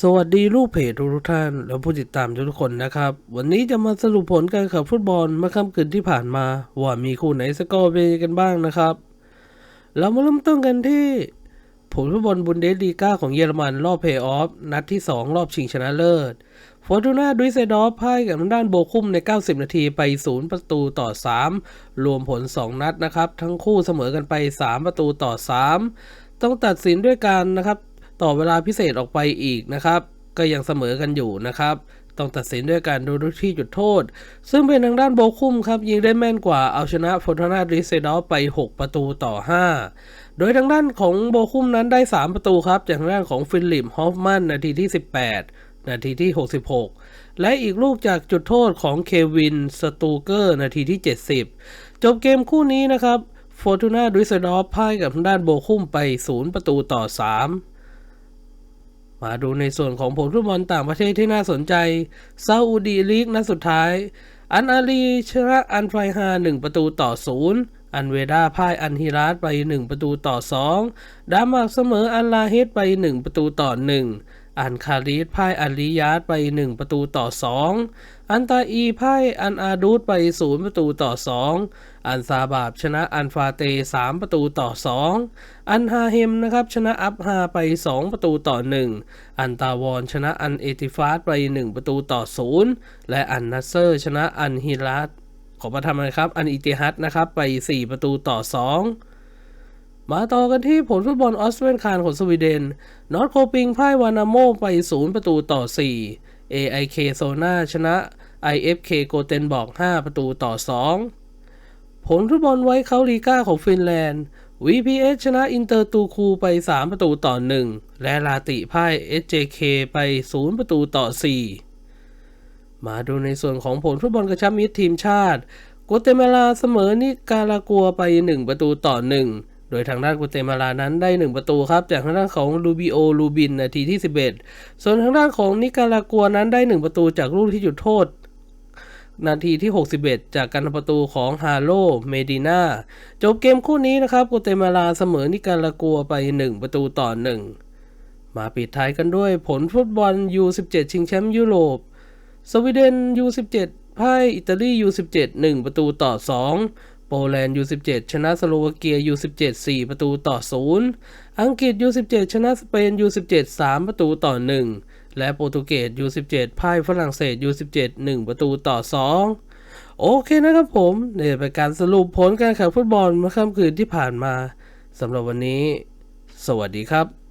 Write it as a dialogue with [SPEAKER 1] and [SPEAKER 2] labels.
[SPEAKER 1] สวัสดีลูกเพจทุกท่านและผู้ติดตามทุกคนนะครับ วันนี้จะมาสรุปผลการแข่งขันฟุตบอลเมื่อค่ำคืนที่ผ่านมา ว่ามีคู่ไหนสกอร์เป็นกันบ้างนะครับ เรามาเริ่มต้นกันที่ ผลฟุตบอลบุนเดสลีกาของเยอรมันรอบเพย์ออฟนัดที่ 2 รอบชิงชนะเลิศฟอร์ตูนาดุยเซดอฟพ่ายกับทางด้านโบคุมใน 90 นาทีไป 0 ประตูต่อ 3 รวมผล 2 นัดนะครับ ทั้งคู่เสมอกันไป 3 ประตูต่อ 3 ต้องตัดสินด้วยการนะครับ ต่อเวลาพิเศษออกไปอีกนะครับ ก็ยังเสมอกันอยู่นะครับ ต้องตัดสินด้วยการดูที่จุดโทษ ซึ่งเป็นทางด้านโบคุมครับ ยิงได้แม่นกว่าเอาชนะฟอนทานาดริเซดอฟไป 6 ประตูต่อ 5 โดยทางด้านของโบคุมนั้นได้ 3 ประตูครับ จากทางด้านของฟิลิปฮอฟมัน นาทีที่ 18 นาทีที่ 66 และอีกลูกจากจุดโทษของเควินสตูเกอร์ นาทีที่ 70 จบเกมคู่นี้นะครับฟอร์ตูนาดุยเซดอฟพ่ายกับทางด้านโบคุมไป 0 ประตูต่อ 3 มาดูในส่วนของผลฟุตบอลต่างประเทศที่น่าสนใจซาอุดีลีกนัดสุดท้าย อันอาลีชนะอันไฟฮา1ประตูต่อ0อันเวดาพ่ายอันฮิรัตไป 1 ประตูต่อ 2 ดามักเสมออันลาเฮดไป 1 ประตูต่อ 1 อันคาริสพ่ายอันลิยาสไป 1 ประตูต่อ 2 อันตาอีพ่ายอันอาดูดไป 0 ประตูต่อ 2 อันซาบาบชนะอันฟาเต 3 ประตูต่อ 2 อันฮาเฮมนะครับชนะอัพฮาไป 2 ประตูต่อ 1 อันตาวอนชนะอันเอติฟาสไป 1 ประตูต่อ 0 และอันนัสเซอร์ชนะอันฮิรัสขอประทำนนะครับอันอิติฮัดนะครับไป 4 ประตูต่อ 2 มาต่อกันที่ผลฟุตบอลออสเตรเลียคานของสวีเดน นอตโคปิงพ่ายวานาโมไป 0 ประตูต่อ 4 AIK โซนาชนะ IFK โกเทนบอก 5 ประตูต่อ 2 ผลฟุตบอลไว้เขาลีก้าของฟินแลนด์ VPS ชนะอินเตอร์ตูคูไป 3 ประตูต่อ 1 และลาติพ่าย SJK ไป 0 ประตูต่อ 4 มาดูในส่วนของผลฟุตบอลกระชับมิตรทีมชาติกัวเตมาลาเสมอนิการากัวไป 1 ประตูต่อ 1 โดยทางด้านกัวเตมาลานั้นได้ 1 ประตูครับจากทางด้านของลูบิโอลูบินนาทีที่ 11 ส่วนทางด้านของนิการากัวนั้นได้ 1 ประตูจากลูกที่จุดโทษ นาทีที่ 61 จากการประตูของฮาโลเมดินาจบเกมคู่นี้นะครับกัวเตมาลาเสมอนิการากัวไป 1 ประตูต่อ 1 มาปิดท้ายกันด้วยผลฟุตบอล U17 ชิงแชมป์ยุโรปสวีเดน U17 พ่ายอิตาลี U17 1 ประตูต่อ 2 โปแลนด์ U17 ชนะสโลวาเกีย U17 4 ประตูต่อ 0 อังกฤษ U17 ชนะสเปน U17 3 ประตูต่อ 1 และโปรตุเกส U17 พ่ายฝรั่งเศส U17 1 ประตูต่อ 2 โอเคนะครับผมเนี่ยเป็นการสรุปผลการแข่งฟุตบอลเมื่อค่ำคืนที่ผ่านมาสำหรับวันนี้ สวัสดีครับ